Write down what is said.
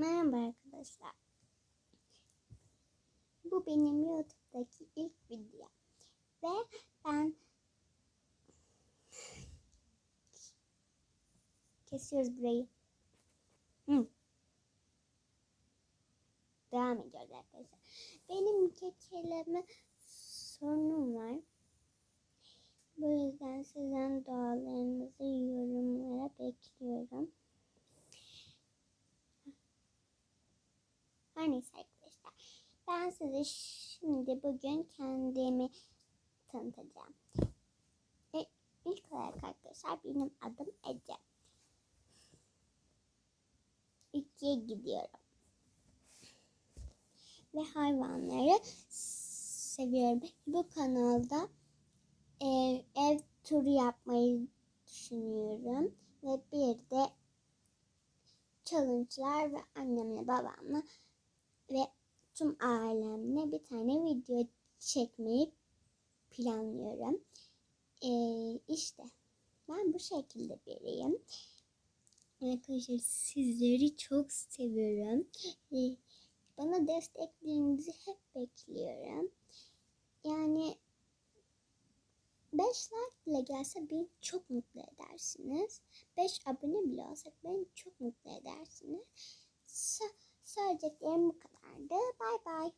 Merhaba arkadaşlar. Bu benim YouTube'daki ilk video. Ve ben kesiyoruz burayı. Hı. Devam ediyoruz arkadaşlar. Benim kekeleme sorunum var. Bu yüzden sizden dualarınızı yorumlara bekliyorum. Her neyse arkadaşlar. Ben size şimdi bugün kendimi tanıtacağım. E, ilk olarak arkadaşlar benim adım Ece. İkiye gidiyorum. Ve hayvanları seviyorum. Bu kanalda ev, ev turu yapmayı düşünüyorum. Ve bir de challenge'lar ve annemle babamla ve tüm ailemle bir tane video çekmeyi planlıyorum. Ee, işte ben bu şekilde biriyim. Arkadaşlar sizleri çok seviyorum. Ee, bana desteklerinizi hep bekliyorum. Yani 5 like bile gelse beni çok mutlu edersiniz. 5 abone bile olsak beni çok mutlu edersiniz. S- söyleyeceklerim bu kadardı. Bay bay.